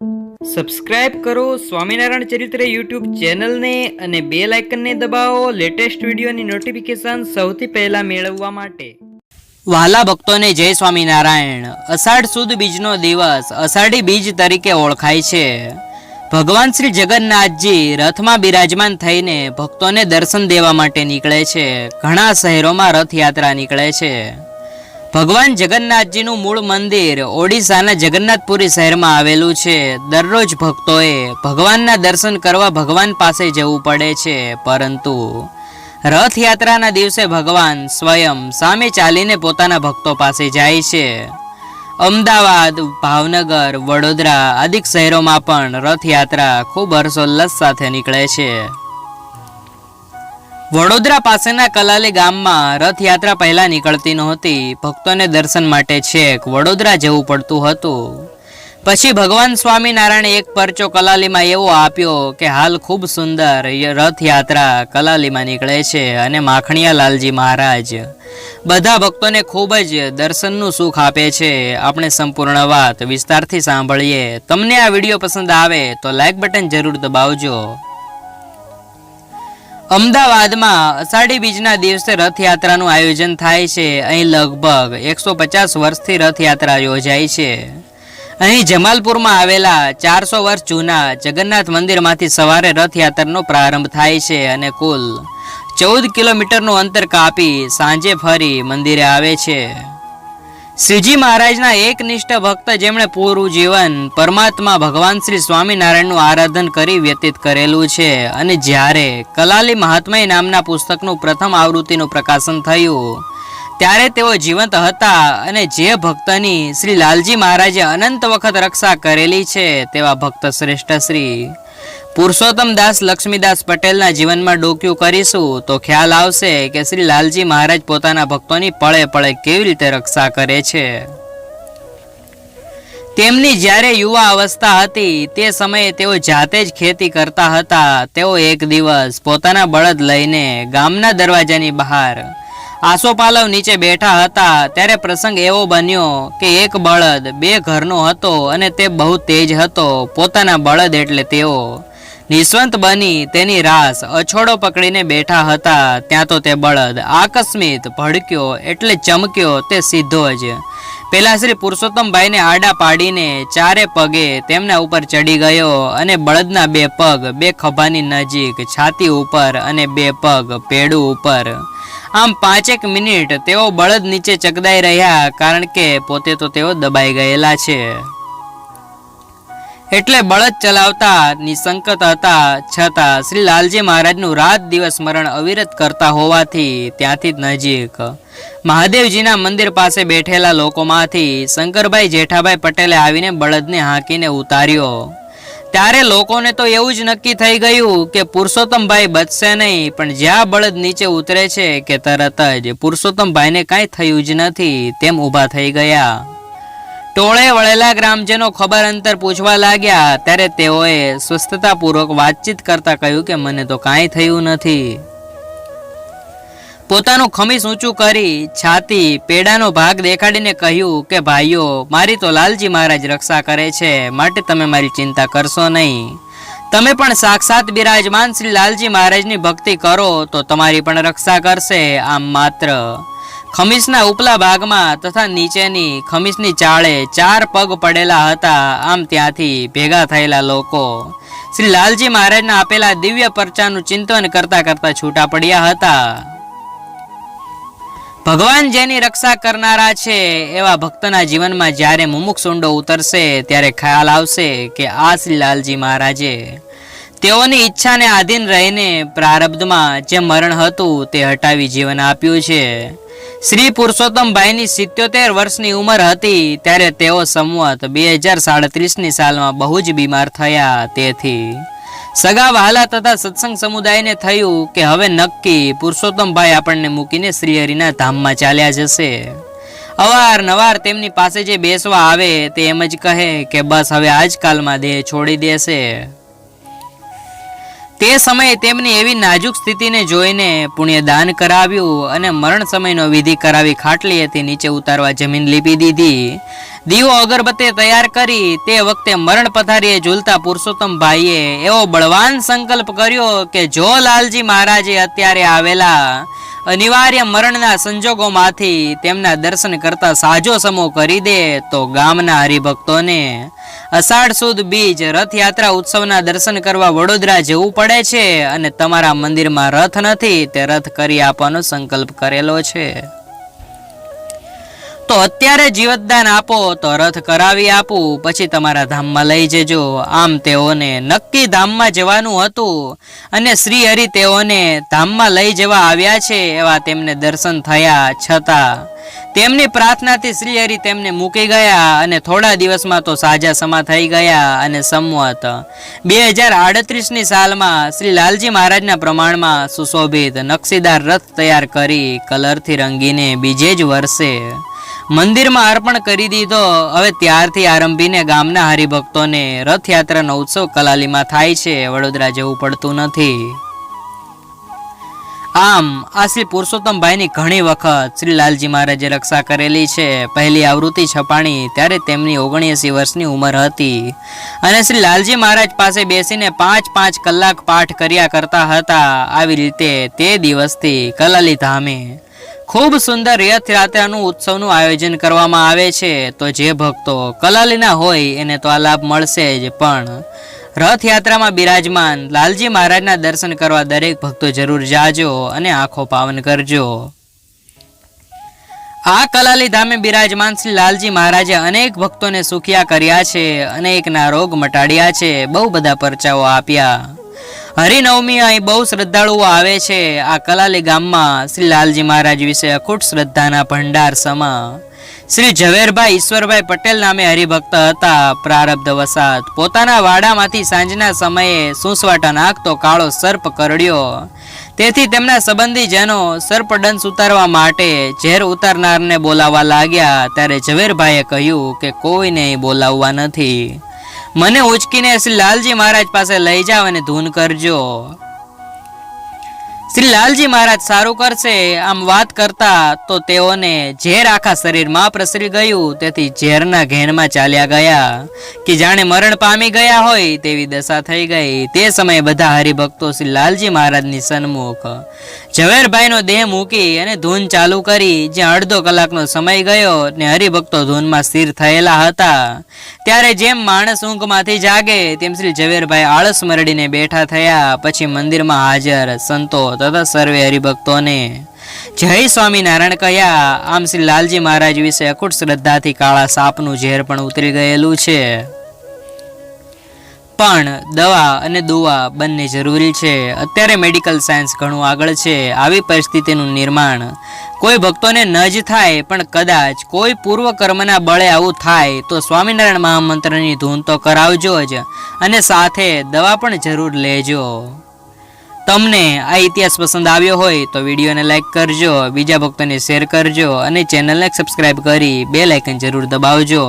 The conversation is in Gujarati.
સબસ્ક્રાઇબ કરો સ્વામિનારાયણ ચરિત્ર યુટ્યુબ ચેનલને અને બે લાઇકનને દબાવો લેટેસ્ટ વિડીયોની નોટિફિકેશન સૌથી પહેલા મેળવવા માટે. વાલા ભક્તોને જય સ્વામિનારાયણ. અષાઢ સુદ બીજનો દિવસ અષાઢી બીજ તરીકે ઓળખાય છે. ભગવાન શ્રી જગન્નાથજી રથમાં બિરાજમાન થઈને ભક્તોને દર્શન દેવા માટે નીકળે છે. ઘણા શહેરોમાં રથયાત્રા નીકળે છે. ભગવાન જગન્નાથજીનું મૂળ મંદિર ઓડિશાના જગન્નાથપુરી શહેરમાં આવેલું છે. દરરોજ ભક્તોએ ભગવાનના દર્શન કરવા ભગવાન પાસે જવું પડે છે, પરંતુ રથયાત્રાના દિવસે ભગવાન સ્વયં સામે ચાલીને પોતાના ભક્તો પાસે જાય છે. અમદાવાદ, ભાવનગર, વડોદરા આદિક શહેરોમાં પણ રથયાત્રા ખૂબ હર્ષોલ્લાસ સાથે નીકળે છે. વડોદરા પાસેના કલાલી ગામમાં રથયાત્રા પહેલાં નીકળતી નહોતી. ભક્તોને દર્શન માટે છેક વડોદરા જવું પડતું હતું. પછી ભગવાન સ્વામિનારાયણે એક પરચો કલાલીમાં એવો આપ્યો કે, હાલ ખૂબ સુંદર રથયાત્રા કલાલીમાં નીકળે છે અને માખણિયા લાલજી મહારાજ બધા ભક્તોને ખૂબ જ દર્શનનું સુખ આપે છે. આપણે સંપૂર્ણ વાત વિસ્તારથી સાંભળીએ. તમને આ વીડિયો પસંદ આવે તો લાઇક બટન જરૂર દબાવજો. અમદાવાદમાં અષાઢી બીજના દિવસે રથયાત્રાનું આયોજન થાય છે. અહીં લગભગ એકસો પચાસ વર્ષથી રથયાત્રા યોજાય છે. અહીં જમાલપુરમાં આવેલા ચારસો વર્ષ જૂના જગન્નાથ મંદિરમાંથી સવારે રથયાત્રાનો પ્રારંભ થાય છે અને કુલ ચૌદ કિલોમીટરનું અંતર કાપી સાંજે ફરી મંદિરે આવે છે. શ્રીજી મહારાજના એકનિષ્ઠ ભક્ત જેમણે પૂરું જીવન પરમાત્મા ભગવાન શ્રી સ્વામિનારાયણનું આરાધન કરી વ્યતીત કરેલું છે. અને જ્યારે કલાલી મહાત્મય નામના પુસ્તકનું પ્રથમ આવૃત્તિનું પ્રકાશન થયું, ત્યારે તેઓ જીવંત હતા અને જે ભક્તની શ્રી લાલજી મહારાજે અનંત વખત રક્ષા કરેલી છે, તેવા ભક્ત શ્રેષ્ઠ શ્રી પુરુષોત્તમ દાસ લક્ષ્મીદાસ પટેલના જીવનમાં ડોક્યું કરીશું, તો ખ્યાલ આવશે કે શ્રી લાલજી મહારાજ પોતાના ભક્તોની પળે પળે કેવી રીતે રક્ષા કરે છે. તેમની જ્યારે યુવા અવસ્થા હતી, તે સમયે તેઓ જાતે જ ખેતી કરતા હતા. તેઓ એક દિવસ પોતાના બળદ લઈને ગામના દરવાજાની બહાર આસોપાલવ નીચે બેઠા હતા. ત્યારે પ્રસંગ એવો બન્યો કે એક બળદ બે ઘરનો હતો અને તે બહુ તેજ હતો. પોતાના બળદ એટલે તેઓ નિસ્વંત બની તેની રાસ. અછોડો પકડીને બેઠા હતા. ત્યાં તો તે બળદ આકસ્મિત ભડક્યો એટલે ચમક્યો તે સીધો જ. પેલા શ્રી પુરુષોત્તમભાઈને આડા પાડીને ચારે પગે તેમના ઉપર ચડી ગયો અને બળદના બે પગ બે ખભાની નજીક છાતી ઉપર અને બે પગ પેડું ઉપર. આમ પાંચેક મિનિટ તેઓ બળદ નીચે ચકદાઈ રહ્યા કારણ કે પોતે તો તેઓ દબાઈ ગયેલા છે. એટલે બળદ ચલાવતા, નિસંકત હતા, છતાં શ્રી લાલજી મહારાજનું રાત દિવસ સ્મરણ અવિરત કરતા હોવાથી ત્યાંથી જ નજીક. મહાદેવજીના મંદિર પાસે બેઠેલા લોકોમાંથી શંકરભાઈ જેઠાભાઈ પટેલે આવીને બળદને હાંકીને ઉતાર્યો. ત્યારે લોકોને તો એવું જ નક્કી થઈ ગયું કે પુરુષોત્તમભાઈ બચશે નહીં, પણ જ્યાં બળદ નીચે ઉતરે છે કે તરત જ પુરુષોત્તમભાઈને કાંઈ થયું જ નથી, તેમ ઊભા થઈ ગયા. ટોળે વળેલા ગ્રામજનો ખબર અંતર પૂછવા લાગ્યા. ત્યારે તેઓએ સ્વસ્થતાપૂર્વક વાતચીત કરતા કહ્યું કે, મને તો કાંઈ થયું નથી. પોતાનું ખમીસ ઊંચું કરી છાતી પેડાનો ભાગ દેખાડીને કહ્યું કે, ભાઈઓ, મારી તો લાલજી મહારાજ રક્ષા કરે છે, માટે તમે મારી ચિંતા કરશો નહીં. તમે પણ સાક્ષાત બિરાજમાન શ્રી લાલજી મહારાજની ભક્તિ કરો, તો તમારી પણ રક્ષા કરશે, આમ માત્ર. ખમીસના ઉપલા ભાગમાં તથા નીચેની ખમીસની ચાળે ચાર પગ પડેલા હતા. આમ ત્યાંથી ભેગા થયેલા લોકો શ્રી લાલજી મહારાજના આપેલા દિવ્ય પરચાનું ચિંતન કરતા કરતા છૂટા પડ્યા હતા. ભગવાન જેની રક્ષા કરનારા છે એવા ભક્તના જીવનમાં જ્યારે મુમુક્ષુંડો ઉતરશે ત્યારે ખ્યાલ આવશે કે આ શ્રી લાલજી મહારાજે તેઓની ઈચ્છાને આધીન રહીને પ્રારબ્ધમાં જે મરણ હતું તે હટાવી જીવન આપ્યું છે. શ્રી પુરુષોત્તમભાઈની સિત્યોતેર વર્ષની ઉંમર હતી ત્યારે તેઓ સંવત બે હજાર સાડત્રીસની સાલમાં બહુ જ બીમાર થયા. તેથી સગા વહાલા તથા સત્સંગ સમુદાયને થયું કે હવે નક્કી પુરુષોત્તમભાઈ આપણને મૂકીને શ્રીહરિના ધામમાં ચાલ્યા જશે. અવારનવાર તેમની પાસે જે બેસવા આવે તે એમ જ કહે કે બસ હવે આજકાલમાં દેહ છોડી દેશે. તે સમયે તેમની એવી નાજુક સ્થિતિને જોઈને પુણ્યદાન કરાવ્યું અને મરણ સમયનો વિધિ કરાવી ખાટલીએથી નીચે ઉતારવા જમીન લીપી દીધી. દીવો અગરબત્તી તૈયાર કરી તે વખતે મરણ પથારીએ ઝૂલતા પુરુષોત્તમ ભાઈએ એવો બળવાન સંકલ્પ કર્યો કે જો લાલજી મહારાજે અત્યારે આવેલા અનિવાર્ય મરણના સંજોગોમાંથી તેમના દર્શન કરતા સાજો સમો કરી દે તો ગામના હરિભક્તોને અષાઢ સુદ બીજ રથયાત્રા ઉત્સવના દર્શન કરવા વડોદરા જવું પડે છે અને તમારા મંદિરમાં રથ નથી તે રથ કરી આપવાનો સંકલ્પ કરેલો છે. તો અત્યારે જીવતદાન આપો, તો રથ કરાવી આપું, પછી તમારા ધામમાં લઈ જજો. આમ તેઓને નક્કી ધામમાં જવાનું હતું અને શ્રી હરિ તેઓને ધામમાં લઈ જવા આવ્યા છે એવા તેમને દર્શન થયા છતાં. તેમની પ્રાર્થનાથી શ્રી હરિ તેમને મૂકી ગયા અને થોડા દિવસમાં તો સાજા સમા થઈ ગયા અને સંમત. બે હજાર આડત્રીસની સાલમાં શ્રી લાલજી મહારાજના પ્રમાણમાં સુશોભિત નકશીદાર રથ તૈયાર કરી કલરથી રંગીને બીજે જ વર્ષે મંદિરમાં અર્પણ કરી દીધો. હવે ત્યારથી આરંભીને ગામના હરિભક્તોને રથયાત્રાનો ઉત્સવ કલાલીમાં થાય છે. વડોદરા જવું પડતું નથી. આમ આ શ્રી પુરુષોત્તમભાઈની ઘણી વખત શ્રી લાલજી મહારાજે રક્ષા કરેલી છે. પહેલી આવૃત્તિ છપાણી ત્યારે તેમની ઓગણએંસી વર્ષની ઉંમર હતી. અને શ્રી લાલજી મહારાજ પાસે બેસીને પાંચ પાંચ કલાક પાઠ કર્યા કરતા હતા. આવી રીતે તે દિવસથી કલાલી ધામે ખૂબ સુંદર રથયાત્રાનું ઉત્સવનું આયોજન કરવામાં આવે છે. તો જે ભક્તો કલાલીના હોય, એને તો આ લાભ મળશે જ. પણ રથયાત્રામાં બિરાજમાન લાલજી મહારાજના દર્શન કરવા દરેક ભક્તો જરૂર જાજો અને આંખો પાવન કરજો. આ કલાલી ધામે બિરાજમાન શ્રી લાલજી મહારાજે અનેક ભક્તોને સુખિયા કર્યા છે, અનેકના રોગ મટાડ્યા છે. બહુ બધા પરચાઓ આપ્યા. હરિનવમી અહીં બહુ શ્રદ્ધાળુઓ આવે છે. આ કલાલી ગામમાં શ્રી લાલજી મહારાજ વિશે અખૂટ શ્રદ્ધાના ભંડાર સમા. શ્રી ઝવેરભાઈ ઈશ્વરભાઈ પટેલ નામે હરિભક્ત હતા. પ્રારબ્ધ વસાત પોતાના વાડામાંથી સાંજના સમયે સૂસવાટા નાખતો કાળો સર્પ કરડ્યો. તેથી તેમના સંબંધીજનો સર્પદંશ ઉતારવા માટે ઝેર ઉતારનારને બોલાવવા લાગ્યા. ત્યારે ઝવેરભાઈએ કહ્યું કે કોઈને બોલાવવા નથી. મને ઉચકીને લાલજી મહારાજ પાસે લઈ જાવ અને ધૂન કરજો. શ્રી લાલજી મહારાજ સારું કરશે, આમ વાત કરતા તો તેઓને ઝેર આખા શરીરમાં પ્રસરી ગયું, તેથી ઝેરના ઘેનમાં ચાલ્યા ગયા. કે જાણે મરણ પામી ગયા હોય તેવી દશા થઈ ગઈ. તે સમયે બધા હરિભક્તો શ્રી લાલજી મહારાજની સન્મુખ ઝવેરભાઈનો દેહ મૂકી અને ધૂન ચાલુ કરી, જ્યાં અડધો કલાકનો સમય ગયો ને હરિભક્તો ધૂનમાં સ્થિર થયેલા હતા. ત્યારે જેમ માણસ ઊંઘમાંથી જાગે, તેમ શ્રી ઝવેરભાઈ આળસ મરડીને બેઠા થયા. પછી મંદિરમાં હાજર સંતો તથા સર્વે હરિભક્તોને. જય સ્વામિનારાયણ કહ્યા આમ શ્રી લાલજી મહારાજ વિશે અખૂટ શ્રદ્ધાથી કાળા સાપનું ઝેર પણ ઉતરી ગયેલું છે. પણ દવા અને દુવા બંને જરૂરી છે. અત્યારે મેડિકલ સાયન્સ ઘણું આગળ છે. આવી પરિસ્થિતિનું નિર્માણ કોઈ ભક્તોને ન જ થાય, પણ કદાચ કોઈ પૂર્વ કર્મના બળે આવું થાય તો સ્વામિનારાયણ મહામંત્રની ધૂન તો કરાવજો જ અને સાથે દવા પણ જરૂર લેજો. તમને આ ઇતિહાસ પસંદ આવ્યો હોય તો વિડીયોને લાઇક કરજો, બીજા ભક્તોને શેર કરજો અને ચેનલને સબસ્ક્રાઈબ કરી બે લાઇકન જરૂર દબાવજો.